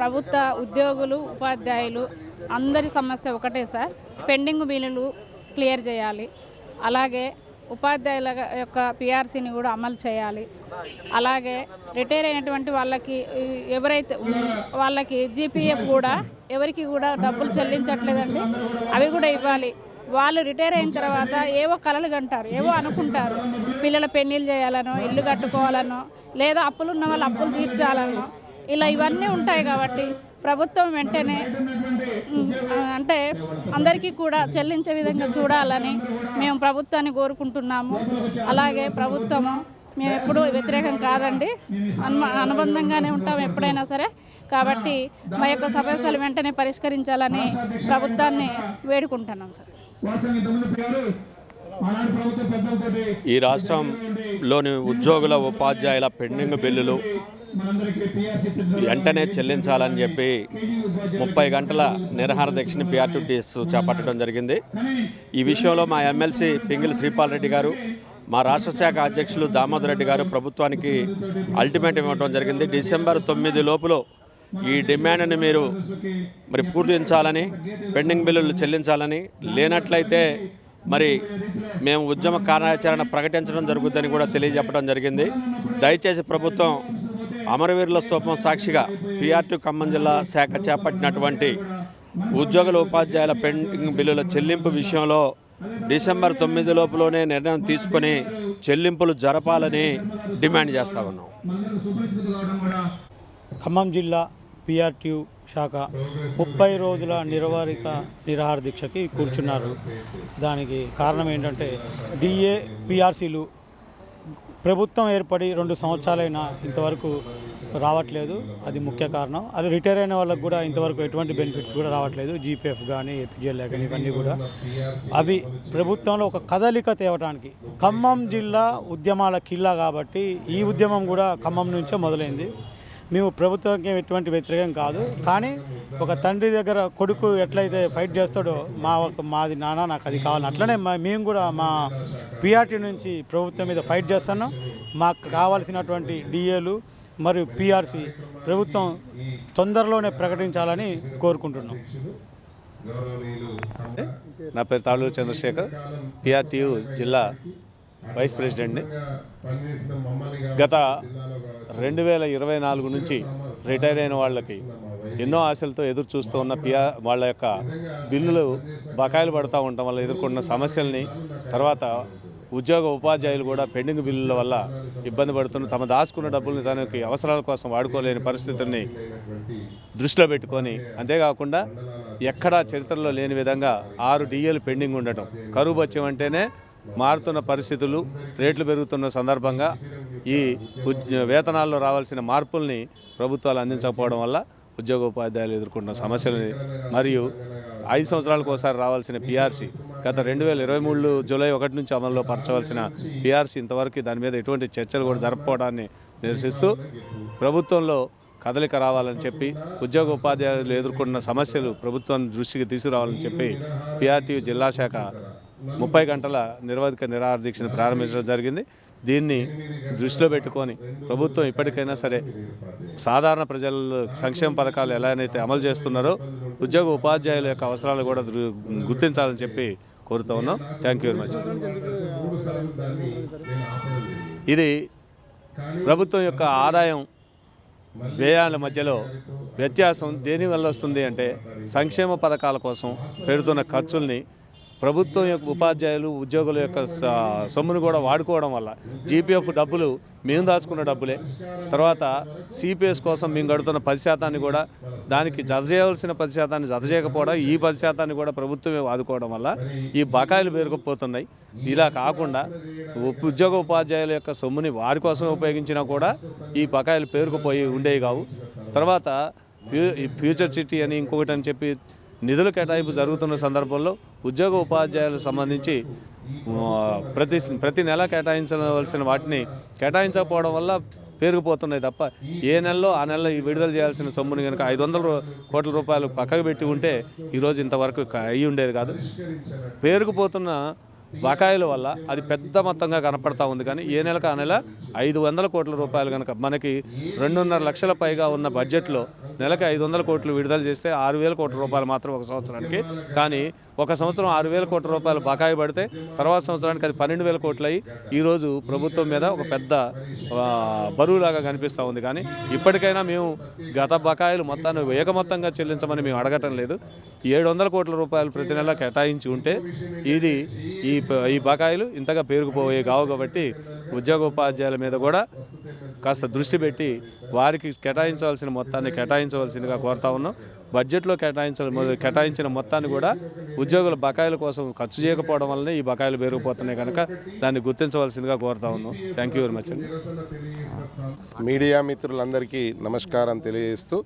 ప్రభుత్వ ఉద్యోగులు ఉపాధ్యాయులు అందరి సమస్య ఒకటే సార్. పెండింగ్ బిల్లులు క్లియర్ చేయాలి. అలాగే ఉపాధ్యాయుల యొక్క పిఆర్సీని కూడా అమలు చేయాలి. అలాగే రిటైర్ అయినటువంటి వాళ్ళకి ఎవరైతే వాళ్ళకి జీపీఎఫ్ కూడా ఎవరికి కూడా డబ్బులు చెల్లించట్లేదండి. అవి కూడా ఇవ్వాలి. వాళ్ళు రిటైర్ అయిన తర్వాత ఏవో కలలు కంటారు ఏవో అనుకుంటారు. పిల్లల పెళ్ళిళ్ళు చేయాలనో ఇల్లు కట్టుకోవాలనో లేదా అప్పులు ఉన్న వాళ్ళు అప్పులు తీర్చాలనో ఇలా ఇవన్నీ ఉంటాయి కాబట్టి ప్రభుత్వం వెంటనే అంటే అందరికీ కూడా చెల్లించే విధంగా చూడాలని మేము ప్రభుత్వాన్ని కోరుకుంటున్నాము. అలాగే ప్రభుత్వము మేము ఎప్పుడూ వ్యతిరేకం కాదండి. అను అనుబంధంగానే ఉంటాం ఎప్పుడైనా సరే. కాబట్టి మా యొక్క సమస్యలు వెంటనే పరిష్కరించాలని ప్రభుత్వాన్ని వేడుకుంటున్నాం సార్. ఈ రాష్ట్రంలోని ఉద్యోగుల ఉపాధ్యాయుల పెండింగ్ బిల్లులు వెంటనే చెల్లించాలని చెప్పి ముప్పై గంటల నిరహార దీక్షని పిఆర్టీటీఎస్ చేపట్టడం జరిగింది. ఈ విషయంలో మా ఎమ్మెల్సీ పింగిల్ శ్రీపాల్ రెడ్డి గారు మా రాష్ట్ర శాఖ అధ్యక్షులు దామోదర్ రెడ్డి గారు ప్రభుత్వానికి అల్టిమేట్ ఇవ్వడం జరిగింది. డిసెంబర్ తొమ్మిది లోపల ఈ డిమాండ్ని మీరు మరి పూర్తించాలని పెండింగ్ బిల్లులు చెల్లించాలని లేనట్లయితే మరి మేము ఉద్యమ కార్యాచరణ ప్రకటించడం జరుగుతుందని కూడా తెలియజెప్పడం జరిగింది. దయచేసి ప్రభుత్వం అమరవీరుల స్తూపం సాక్షిగా పిఆర్టీ ఖమ్మం జిల్లా శాఖ చేపట్టినటువంటి ఉద్యోగుల ఉపాధ్యాయుల పెండింగ్ బిల్లుల చెల్లింపు విషయంలో డిసెంబర్ తొమ్మిది లోపులోనే నిర్ణయం తీసుకొని చెల్లింపులు జరపాలని డిమాండ్ చేస్తా ఉన్నాం. ఖమ్మం జిల్లా పిఆర్టీ శాఖ ముప్పై రోజుల నిరవారిక నిరాహార దీక్షకి కూర్చున్నారు. దానికి కారణం ఏంటంటే డిఏ పిఆర్సీలు ప్రభుత్వం ఏర్పడి రెండు సంవత్సరాలైనా ఇంతవరకు రావట్లేదు. అది ముఖ్య కారణం. అది రిటైర్ అయిన వాళ్ళకు కూడా ఇంతవరకు ఎటువంటి బెనిఫిట్స్ కూడా రావట్లేదు. జీపీఎఫ్ కానీ ఏపీజీఎల్ కానీ ఇవన్నీ కూడా. అవి ప్రభుత్వంలో ఒక కదలిక తేవడానికి ఖమ్మం జిల్లా ఉద్యమాల కిల్లా కాబట్టి ఈ ఉద్యమం కూడా ఖమ్మం నుంచే మొదలైంది. మేము ప్రభుత్వానికి ఎటువంటి వ్యతిరేకం కాదు. కానీ ఒక తండ్రి దగ్గర కొడుకు ఎట్లయితే ఫైట్ చేస్తాడో మా మాది నాన్న నాకు అది కావాలి. అట్లనే మేము కూడా మా పిఆర్టీ నుంచి ప్రభుత్వం మీద ఫైట్ చేస్తున్నాం. మాకు కావాల్సినటువంటి డిఏలు మరియు పిఆర్సి ప్రభుత్వం తొందరలోనే ప్రకటించాలని కోరుకుంటున్నాం. నా పేరు తాళూరు చంద్రశేఖర్. పిఆర్టీయు జిల్లా వైస్ ప్రెసిడెంట్ని గత రెండు వేల ఇరవై నాలుగు నుంచి రిటైర్ అయిన వాళ్ళకి ఎన్నో ఆశలతో ఎదురు చూస్తూ ఉన్న పిఆ వాళ్ళ యొక్క బిల్లులు బకాయిలు పడుతూ ఉండటం వల్ల ఎదుర్కొన్న సమస్యల్ని తర్వాత ఉద్యోగ ఉపాధ్యాయులు కూడా పెండింగ్ బిల్లుల వల్ల ఇబ్బంది పడుతున్న తమ దాచుకున్న డబ్బుల్ని తనకి అవసరాల కోసం వాడుకోలేని పరిస్థితిని దృష్టిలో పెట్టుకొని అంతేకాకుండా ఎక్కడా చరిత్రలో లేని విధంగా ఆరు డిఏలు పెండింగ్ ఉండటం. కరువు బత్యం అంటేనే మారుతున్న పరిస్థితులు రేట్లు పెరుగుతున్న సందర్భంగా ఈ వేతనాల్లో రావాల్సిన మార్పుల్ని ప్రభుత్వాలు అందించకపోవడం వల్ల ఉద్యోగోపాధ్యాయులు ఎదుర్కొంటున్న సమస్యలని మరియు ఐదు సంవత్సరాలకు ఒకసారి రావాల్సిన పిఆర్సీ గత రెండు వేల ఇరవై మూడు జూలై ఒకటి నుంచి అమల్లో పరచవలసిన పిఆర్సీ ఇంతవరకు దాని మీద ఎటువంటి చర్చలు కూడా జరపకపోవడాన్ని నిరసిస్తూ ప్రభుత్వంలో కదలిక రావాలని చెప్పి ఉద్యోగ ఉపాధ్యాయులు ఎదుర్కొన్న సమస్యలు ప్రభుత్వం దృష్టికి తీసుకురావాలని చెప్పి పిఆర్టీ జిల్లా శాఖ ముప్పై గంటల నిరవధిక నిరాహార దీక్షను ప్రారంభించడం జరిగింది. దీన్ని దృష్టిలో పెట్టుకొని ప్రభుత్వం ఇప్పటికైనా సరే సాధారణ ప్రజల సంక్షేమ పథకాలు ఎలానైతే అమలు చేస్తున్నారో ఉద్యోగ ఉపాధ్యాయుల యొక్క అవసరాలు కూడా గుర్తించాలని చెప్పి కోరుతూ ఉన్నాం. థ్యాంక్ యూ వెరీ మచ్ ఇది ప్రభుత్వం యొక్క ఆదాయం వ్యయాల మధ్యలో వ్యత్యాసం దేనివల్ల వస్తుంది అంటే సంక్షేమ పథకాల కోసం పెడుతున్న ఖర్చుల్ని ప్రభుత్వం యొక్క ఉపాధ్యాయులు ఉద్యోగుల యొక్క సొమ్మును కూడా వాడుకోవడం వల్ల జీపీఎఫ్ డబ్బులు మేము దాచుకున్న డబ్బులే. తర్వాత సిపిఎస్ కోసం మేము గడుతున్న పది శాతాన్ని కూడా దానికి జత చేయవలసిన పది శాతాన్ని జత చేయకపోవడం ఈ పది శాతాన్ని కూడా ప్రభుత్వమే వాదుకోవడం వల్ల ఈ బకాయిలు పేరుకుపోతున్నాయి. ఇలా కాకుండా ఉద్యోగ ఉపాధ్యాయుల యొక్క సొమ్ముని వారి కోసం ఉపయోగించినా కూడా ఈ బకాయిలు పేరుకుపోయి ఉండేవి కావు. తర్వాత ఫ్యూ- ఈ ఫ్యూచర్ సిటీ అని ఇంకొకటి అని చెప్పి నిధుల కేటాయింపు జరుగుతున్న సందర్భంలో ఉద్యోగ ఉపాధ్యాయులకు సంబంధించి ప్రతి ప్రతి నెల కేటాయించవలసిన వాటిని కేటాయించకపోవడం వల్ల పెరిగిపోతున్నాయి తప్ప ఏ నెలలో ఆ నెలలో విడుదల చేయాల్సిన సొమ్ముని కనుక ఐదు వందల కోట్ల రూపాయలు పక్కకు పెట్టి ఉంటే ఈరోజు ఇంతవరకు అయ్యి ఉండేది కాదు. పేరుకుపోతున్న బకాయిల వల్ల అది పెద్ద మొత్తంగా కనపడతా ఉంది. కానీ ఏ నెలకు ఆ నెల ఐదు వందల కోట్ల రూపాయలు కనుక మనకి రెండున్నర లక్షల పైగా ఉన్న బడ్జెట్లో నెలకు ఐదు వందల కోట్లు విడుదల చేస్తే ఆరు వేల కోట్ల రూపాయలు మాత్రం ఒక సంవత్సరానికి. కానీ ఒక సంవత్సరం ఆరు వేల కోట్ల రూపాయలు బకాయి పడితే తర్వాత సంవత్సరానికి అది పన్నెండు వేల కోట్లు అయ్యి ఈరోజు ప్రభుత్వం మీద ఒక పెద్ద బరువులాగా కనిపిస్తూ ఉంది. కానీ ఇప్పటికైనా మేము గత బకాయిలు మొత్తాన్ని ఏకమొత్తంగా చెల్లించమని మేము అడగటం లేదు. ఏడు వందల కోట్ల రూపాయలు ప్రతి నెల కేటాయించి ఉంటే ఇది ఈ ఈ బకాయిలు ఇంతగా పేరుకుపోయే కావు కాబట్టి ఉద్యోగోపాధ్యాయుల మీద కూడా కాస్త దృష్టి పెట్టి వారికి కేటాయించవలసిన మొత్తాన్ని కేటాయించవలసిందిగా కోరుతా ఉన్నాం. బడ్జెట్లో కేటాయించాలి కేటాయించిన మొత్తాన్ని కూడా ఉద్యోగుల బకాయిల కోసం ఖర్చు చేయకపోవడం వల్లనే ఈ బకాయిలు పెరిగిపోతున్నాయి కనుక దాన్ని గుర్తించవలసిందిగా కోరుతా ఉన్నాం. థ్యాంక్ యూ వెరీ మచ్ అండి. మీడియా మిత్రులందరికీ నమస్కారం తెలియజేస్తూ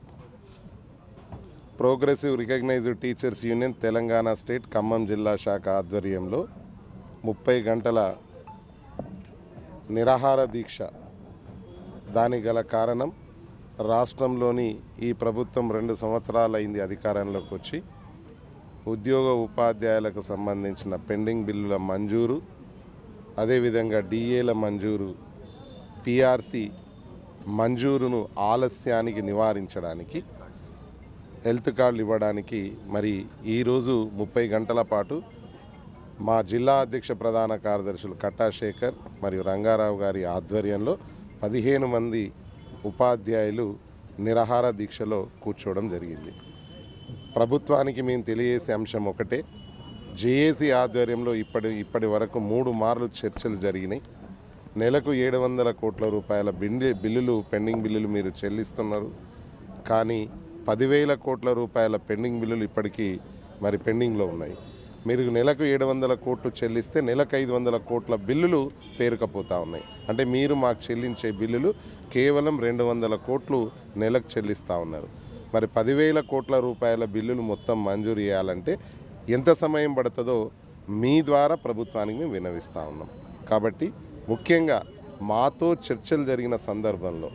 progressive recognised teachers union Telangana state Khammam జిల్లా శాఖ ఆధ్వర్యంలో ముప్పై గంటల నిరాహార దీక్ష దానికి గల కారణం రాష్ట్రంలోని ఈ ప్రభుత్వం రెండు సంవత్సరాలైంది అధికారంలోకి వచ్చి ఉద్యోగ ఉపాధ్యాయులకు సంబంధించిన పెండింగ్ బిల్లుల మంజూరు అదేవిధంగా డిఏల మంజూరు పిఆర్సి మంజూరును ఆలస్యానికి నివారించడానికి హెల్త్ కార్డులు ఇవ్వడానికి మరి ఈరోజు ముప్పై గంటల పాటు మా జిల్లా అధ్యక్ష ప్రధాన కార్యదర్శులు కట్టా శేఖర్ మరియు రంగారావు గారి ఆధ్వర్యంలో పదిహేను మంది ఉపాధ్యాయులు నిరాహార దీక్షలో కూర్చోవడం జరిగింది. ప్రభుత్వానికి మేము తెలియజేసే అంశం ఒకటే జేఏసీ ఆధ్వర్యంలో ఇప్పటి ఇప్పటి వరకు మూడు మార్లు చర్చలు జరిగినాయి. నెలకు ఏడు వందల కోట్ల రూపాయల బిండి బిల్లులు పెండింగ్ బిల్లులు మీరు చెల్లిస్తున్నారు. కానీ పదివేల కోట్ల రూపాయల పెండింగ్ బిల్లులు ఇప్పటికీ మరి పెండింగ్లో ఉన్నాయి. మీరు నెలకు ఏడు వందల కోట్లు చెల్లిస్తే నెలకు ఐదు వందల కోట్ల బిల్లులు పేరుకపోతూ ఉన్నాయి. అంటే మీరు మాకు చెల్లించే బిల్లులు కేవలం రెండు వందల కోట్లు నెలకు చెల్లిస్తూ ఉన్నారు. మరి పదివేల కోట్ల రూపాయల బిల్లులు మొత్తం మంజూరు చేయాలంటే ఎంత సమయం పడుతుందో మీ ద్వారా ప్రభుత్వానికి మేము వినవిస్తూ ఉన్నాం. కాబట్టి ముఖ్యంగా మాతో చర్చలు జరిగిన సందర్భంలో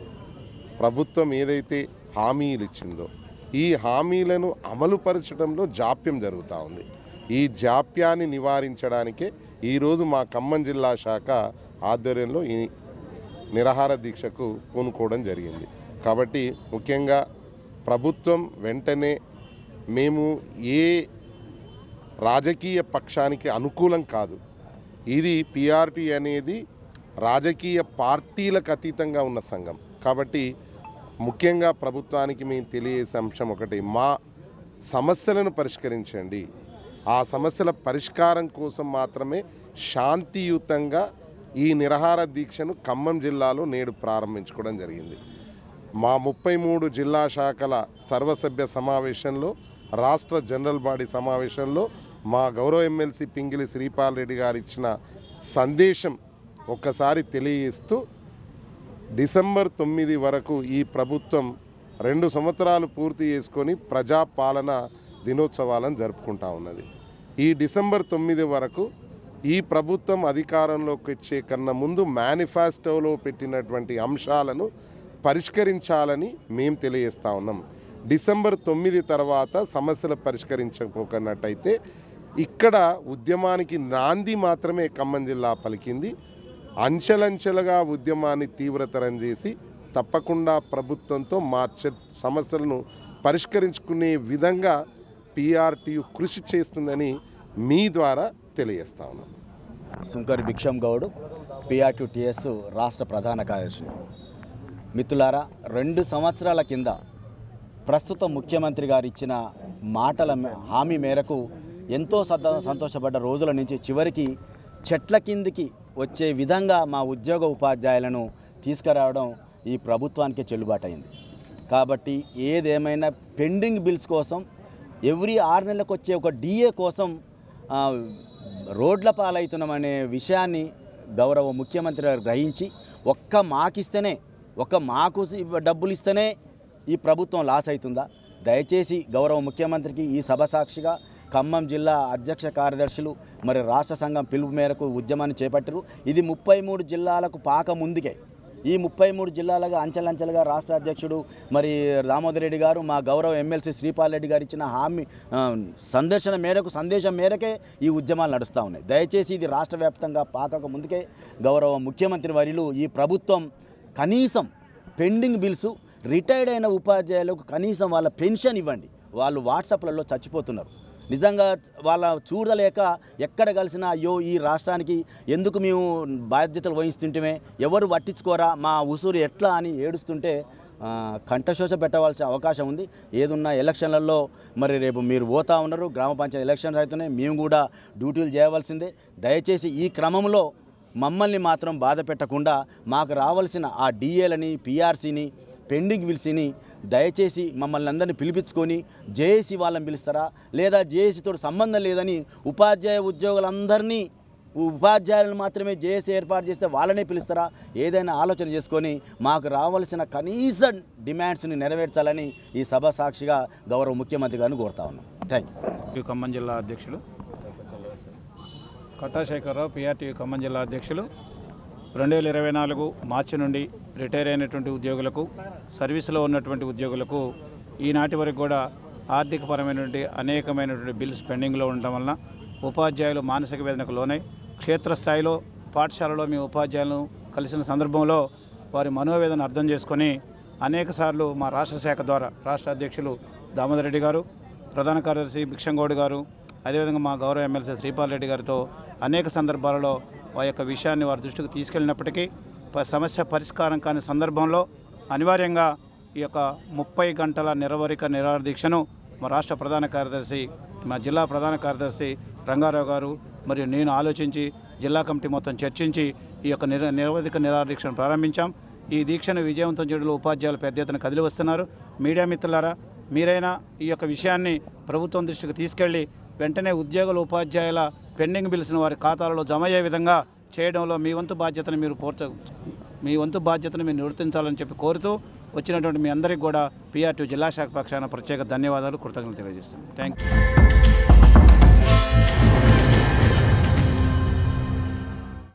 ప్రభుత్వం ఏదైతే హామీలు ఇచ్చిందో ఈ హామీలను అమలుపరచడంలో జాప్యం జరుగుతూ ఉంది. ఈ జాప్యాన్ని నివారించడానికే ఈరోజు మా ఖమ్మం జిల్లా శాఖ ఆధ్వర్యంలో ఈ నిరాహార దీక్షకు పూనుకోవడం జరిగింది. కాబట్టి ముఖ్యంగా ప్రభుత్వం వెంటనే మేము ఏ రాజకీయ పక్షానికి అనుకూలం కాదు. ఇది పిఆర్టీ అనేది రాజకీయ పార్టీలకు అతీతంగా ఉన్న సంఘం. కాబట్టి ముఖ్యంగా ప్రభుత్వానికి మేము తెలియజేసే అంశం ఒకటి మా సమస్యలను పరిష్కరించండి. ఆ సమస్యల పరిష్కారం కోసం మాత్రమే శాంతియుతంగా ఈ నిరాహార దీక్షను ఖమ్మం జిల్లాలో నేడు ప్రారంభించుకోవడం జరిగింది. మా ముప్పై మూడు జిల్లా శాఖల సర్వసభ్య సమావేశంలో రాష్ట్ర జనరల్ బాడీ సమావేశంలో మా గౌరవ ఎమ్మెల్సీ పింగిలి శ్రీపాల్ రెడ్డి గారు ఇచ్చిన సందేశం ఒక్కసారి తెలియజేస్తూ డిసెంబర్ తొమ్మిది వరకు ఈ ప్రభుత్వం రెండు సంవత్సరాలు పూర్తి చేసుకొని ప్రజాపాలన దినోత్సవాలను జరుపుకుంటా ఉన్నది. ఈ డిసెంబర్ తొమ్మిది వరకు ఈ ప్రభుత్వం అధికారంలోకి వచ్చే కన్నా ముందు మేనిఫెస్టోలో పెట్టినటువంటి అంశాలను పరిష్కరించాలని మేము తెలియజేస్తా ఉన్నాం. డిసెంబర్ తొమ్మిది తర్వాత సమస్యలు పరిష్కరించకపోకున్నట్టయితే ఇక్కడ ఉద్యమానికి నాంది మాత్రమే ఖమ్మం జిల్లా పలికింది. అంచెలంచెలుగా ఉద్యమాన్ని తీవ్రతరం చేసి తప్పకుండా ప్రభుత్వంతో మా సమస్యలను పరిష్కరించుకునే విధంగా పిఆర్టీయు కృషి చేస్తుందని మీ ద్వారా తెలియజేస్తా ఉన్నాను సుంకరి భిక్షం గౌడ్ పిఆర్టీ టిఎస్ రాష్ట్ర ప్రధాన కార్యదర్శి మిత్రులారా రెండు సంవత్సరాల కింద ప్రస్తుత ముఖ్యమంత్రి గారు ఇచ్చిన మాటల మే- హామీ మేరకు ఎంతో సద సంతోషపడ్డ రోజుల నుంచి చివరికి చెట్ల కిందికి వచ్చే విధంగా మా ఉద్యోగ ఉపాధ్యాయులను తీసుకురావడం ఈ ప్రభుత్వానికి చెల్లుబాటైంది కాబట్టి ఏదేమైనా పెండింగ్ బిల్స్ కోసం ఎవ్రీ ఆరు నెలలకు వచ్చే ఒక డిఏ కోసం రోడ్ల రోడ్ల పాలవుతున్నామనే విషయాన్ని గౌరవ ముఖ్యమంత్రి గారు గ్రహించి ఒక్క మాకిస్తేనే ఒక్క మాకు డబ్బులు ఇస్తేనే ఈ ప్రభుత్వం లాస్ అవుతుందా? దయచేసి గౌరవ ముఖ్యమంత్రికి ఈ సభ సాక్షిగా ఖమ్మం జిల్లా అధ్యక్ష కార్యదర్శులు మరి రాష్ట్ర సంఘం పిలుపు మేరకు ఉద్యమాన్ని చేపట్టారు ఇది ముప్పై మూడు జిల్లాలకు పాక ముందుకే. ఈ ముప్పై మూడు జిల్లాలుగా అంచెలంచెలుగా రాష్ట్ర అధ్యక్షుడు మరి దామోదర్ రెడ్డి గారు మా గౌరవ ఎమ్మెల్సీ శ్రీపాల్ రెడ్డి గారు ఇచ్చిన హామీ సందర్శన మేరకు సందేశం మేరకే ఈ ఉద్యమాలు నడుస్తూ ఉన్నాయి. దయచేసి ఇది రాష్ట్ర వ్యాప్తంగా పాకక ముందుకే గౌరవ ముఖ్యమంత్రి వర్యులు ఈ ప్రభుత్వం కనీసం పెండింగ్ బిల్స్ రిటైర్డ్ అయిన ఉపాధ్యాయులకు కనీసం వాళ్ళ పెన్షన్ ఇవ్వండి. వాళ్ళు వాట్సాప్లలో చచ్చిపోతున్నారు. నిజంగా వాళ్ళ చూడలేక ఎక్కడ కలిసినా అయ్యో ఈ రాష్ట్రానికి ఎందుకు మేము బాధ్యతలు వహిస్తుంటమే ఎవరు పట్టించుకోరా మా ఉసూరు ఎట్లా అని ఏడుస్తుంటే కంఠశోష పెట్టవలసిన అవకాశం ఉంది. ఏదున్నా ఎలక్షన్లలో మరి రేపు మీరు పోతా ఉన్నారు గ్రామ పంచాయతీ ఎలక్షన్స్ అవుతున్నాయి మేము కూడా డ్యూటీలు చేయవలసిందే. దయచేసి ఈ క్రమంలో మమ్మల్ని మాత్రం బాధ పెట్టకుండా మాకు రావాల్సిన ఆ డిఏలని పిఆర్సీని పెండింగ్ బిల్స్ని దయచేసి మమ్మల్ని అందరినీ పిలిపించుకొని జేఏసీ వాళ్ళని పిలుస్తారా? లేదా జేఏసీతో సంబంధం లేదని ఉపాధ్యాయ ఉద్యోగులందరినీ ఉపాధ్యాయులను మాత్రమే జేఏసీ ఏర్పాటు చేస్తే వాళ్ళనే పిలుస్తారా? ఏదైనా ఆలోచన చేసుకొని మాకు రావాల్సిన కనీస డిమాండ్స్ని నెరవేర్చాలని ఈ సభ సాక్షిగా గౌరవ ముఖ్యమంత్రి గారిని కోరుతా ఉన్నాం. Thank you. ఖమ్మం జిల్లా అధ్యక్షులు. కట్టాశేఖరరావు పిఆర్టీ ఖమ్మం జిల్లా అధ్యక్షులు. రెండు వేల ఇరవై నాలుగు మార్చి నుండి రిటైర్ అయినటువంటి ఉద్యోగులకు సర్వీసులో ఉన్నటువంటి ఉద్యోగులకు ఈనాటి వరకు కూడా ఆర్థికపరమైనటువంటి అనేకమైనటువంటి బిల్స్ పెండింగ్లో ఉండటం వలన ఉపాధ్యాయులు మానసిక వేదనకు లోనై క్షేత్రస్థాయిలో పాఠశాలలో మీ ఉపాధ్యాయులను కలిసిన సందర్భంలో వారి మనోవేదన అర్థం చేసుకొని అనేక సార్లు మా రాష్ట్ర శాఖ ద్వారా రాష్ట్ర అధ్యక్షులు దామోదర్ రెడ్డి గారు ప్రధాన కార్యదర్శి భిక్షంగౌడ్ గారు అదేవిధంగా మా గౌరవ ఎమ్మెల్సీ శ్రీపాల్ రెడ్డి గారితో అనేక సందర్భాలలో ఆ యొక్క విషయాన్ని వారి దృష్టికి తీసుకెళ్ళినప్పటికీ సమస్య పరిష్కారం కాని సందర్భంలో అనివార్యంగా ఈ యొక్క ముప్పై గంటల నిరవరిక నిరాహార దీక్షను మా రాష్ట్ర ప్రధాన కార్యదర్శి మా జిల్లా ప్రధాన కార్యదర్శి రంగారావు గారు మరియు నేను ఆలోచించి జిల్లా కమిటీ మొత్తం చర్చించి ఈ యొక్క నిర నిరవధిక నిరాహార దీక్షను ప్రారంభించాం. ఈ దీక్షను విజయవంతం చేయడంలో ఉపాధ్యాయులు పెద్ద ఎత్తున కదిలి వస్తున్నారు. మీడియా మిత్రులారా మీరైనా ఈ యొక్క విషయాన్ని ప్రభుత్వం దృష్టికి తీసుకెళ్ళి వెంటనే ఉద్యోగుల ఉపాధ్యాయుల పెండింగ్ బిల్స్ను వారి ఖాతాలలో జమ అయ్యే విధంగా చేయడంలో మీ వంతు బాధ్యతను మీరు పూర్తి మీ వంతు బాధ్యతను మీరు నిర్వర్తించాలని చెప్పి కోరుతూ వచ్చినటువంటి మీ అందరికీ కూడా పిఆర్టీ జిల్లా శాఖ పక్షాన ప్రత్యేక ధన్యవాదాలు కృతజ్ఞతలు తెలియజేస్తున్నాను థ్యాంక్ యూ